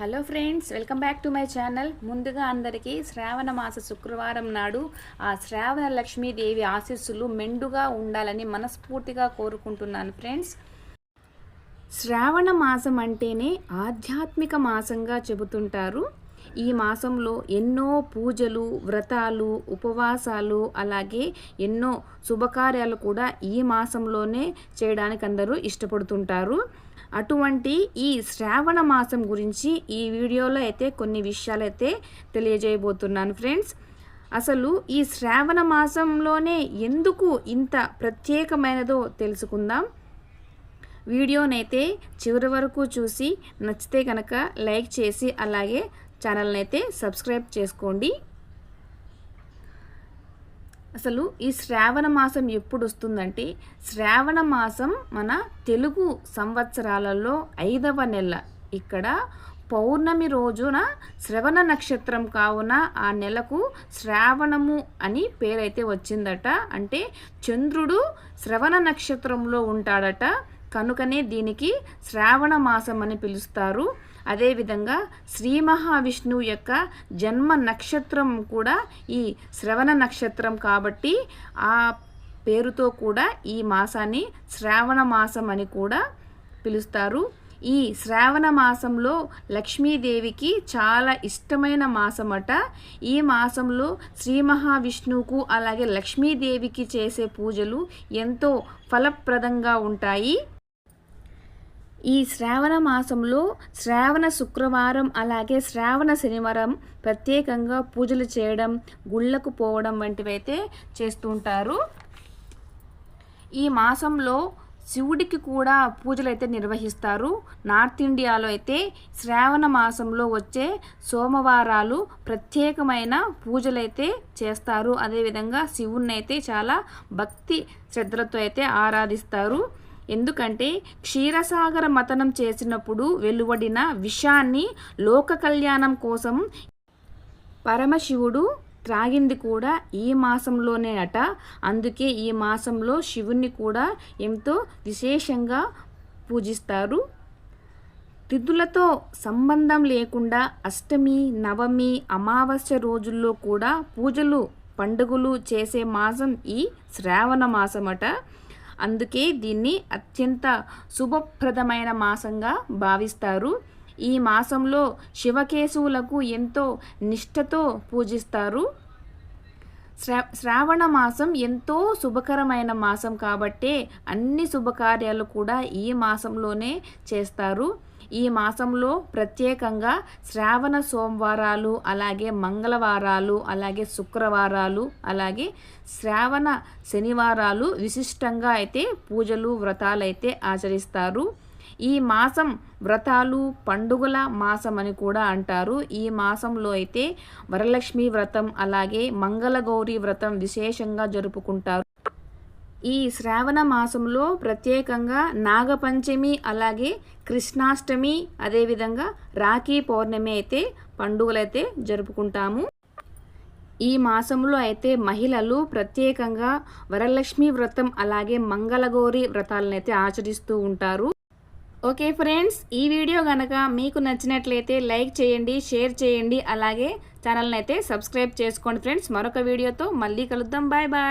Hello friends welcome back to my channel. ముందుగా అందరికీ శ్రావణ మాస శుక్రవారం నాడు ఆ శ్రావణ లక్ష్మీదేవి ఆశీస్సులు మెండుగా ఉండాలని మనస్ఫూర్తిగా కోరుకుంటున్నాను ఫ్రెండ్స్. శ్రావణ మాసం అంటేనే ఆధ్యాత్మిక మాసంగా చెబుతుంటారు. ఈ మాసంలో ఎన్నో పూజలు వ్రతాలు ఉపవాసాలు అలాగే ఎన్నో శుభకార్యాలు కూడా ఈ మాసంలోనే చేయడానికి అందరూ ఇష్టపడుతుంటారు. అటువంటి ఈ శ్రావణ మాసం గురించి ఈ వీడియోలో అయితే కొన్ని విషయాలు అయితే తెలియజేయబోతున్నాను ఫ్రెండ్స్. అసలు ఈ శ్రావణ మాసంలోనే ఎందుకు ఇంత ప్రత్యేకమైనదో తెలుసుకుందాం. వీడియోనైతే చివరి వరకు చూసి నచ్చితే కనుక లైక్ చేసి అలాగే ఛానల్ని అయితే సబ్స్క్రైబ్ చేసుకోండి. అసలు ఈ శ్రావణ మాసం ఎప్పుడు వస్తుందంటే శ్రావణ మాసం మన తెలుగు సంవత్సరాలలో ఐదవ నెల. ఇక్కడ పౌర్ణమి రోజున శ్రవణ నక్షత్రం కావున ఆ నెలకు శ్రావణము అని పేరైతే వచ్చిందట. అంటే చంద్రుడు శ్రవణ నక్షత్రంలో ఉంటాడట. కనుకనే దీనికి శ్రావణ మాసం అని పిలుస్తారు అదేవిధంగా శ్రీ మహావిష్ణువు యొక్క జన్మ నక్షత్రం కూడా ఈ శ్రవణ నక్షత్రం కాబట్టి ఆ పేరుతో కూడా ఈ మాసాన్ని శ్రావణ మాసం అని కూడా పిలుస్తారు. ఈ శ్రావణ మాసంలో లక్ష్మీదేవికి చాలా ఇష్టమైన మాసమట. ఈ మాసంలో శ్రీ మహావిష్ణువుకు అలాగే లక్ష్మీదేవికి చేసే పూజలు ఎంతో ఫలప్రదంగా ఉంటాయి. ఈ శ్రావణ మాసంలో శ్రావణ శుక్రవారం అలాగే శ్రావణ శనివారం ప్రత్యేకంగా పూజలు చేయడం గుళ్ళకు పోవడం వంటివైతే చేస్తుంటారు ఈ మాసంలో శివుడికి కూడా పూజలు అయితే నిర్వహిస్తారు. నార్త్ ఇండియాలో అయితే శ్రావణ మాసంలో వచ్చే సోమవారాలు ప్రత్యేకమైన పూజలైతే చేస్తారు. అదేవిధంగా శివుణ్ణి అయితే చాలా భక్తి శ్రద్ధలతో అయితే ఆరాధిస్తారు. ఎందుకంటే క్షీరసాగర మతనం చేసినప్పుడు వెలువడిన విషాన్ని లోక కళ్యాణం కోసం పరమశివుడు త్రాగింది కూడా ఈ మాసంలోనే అట. అందుకే ఈ మాసంలో శివుణ్ణి కూడా ఎంతో విశేషంగా పూజిస్తారు. తిథులతో సంబంధం లేకుండా అష్టమి నవమి అమావాస్య రోజుల్లో కూడా పూజలు పండుగలు చేసే మాసం ఈ శ్రావణ మాసమట. అందుకే దీన్ని అత్యంత శుభప్రదమైన మాసంగా భావిస్తారు. ఈ మాసంలో శివకేశవులకు ఎంతో నిష్ఠతో పూజిస్తారు. శ్రావణ మాసం ఎంతో శుభకరమైన మాసం కాబట్టే అన్ని శుభకార్యాలు కూడా ఈ మాసంలోనే చేస్తారు. ఈ మాసంలో ప్రత్యేకంగా శ్రావణ సోమవారాలు అలాగే మంగళవారాలు అలాగే శుక్రవారాలు అలాగే శ్రావణ శనివారాలు విశిష్టంగా అయితే పూజలు వ్రతాలు అయితే ఆచరిస్తారు. ఈ మాసం వ్రతాలు పండుగల మాసం అని కూడా అంటారు. ఈ మాసంలో అయితే వరలక్ష్మి వ్రతం అలాగే మంగళగౌరి వ్రతం విశేషంగా జరుపుకుంటారు. ఈ శ్రావణ మాసంలో ప్రత్యేకంగా నాగపంచమి అలాగే కృష్ణాష్టమి అదేవిధంగా రాఖీ పౌర్ణమి అయితే పండుగలైతే జరుపుకుంటాము. ఈ మాసంలో అయితే మహిళలు ప్రత్యేకంగా వరలక్ష్మి వ్రతం అలాగే మంగళగౌరి వ్రతాలను అయితే ఆచరిస్తూ ఉంటారు. ఓకే ఫ్రెండ్స్ ఈ వీడియో కనుక మీకు నచ్చినట్లయితే లైక్ చేయండి షేర్ చేయండి అలాగే ఛానల్ని అయితే సబ్స్క్రైబ్ చేసుకోండి ఫ్రెండ్స్. మరొక వీడియోతో మళ్ళీ కలుద్దాం. Bye bye.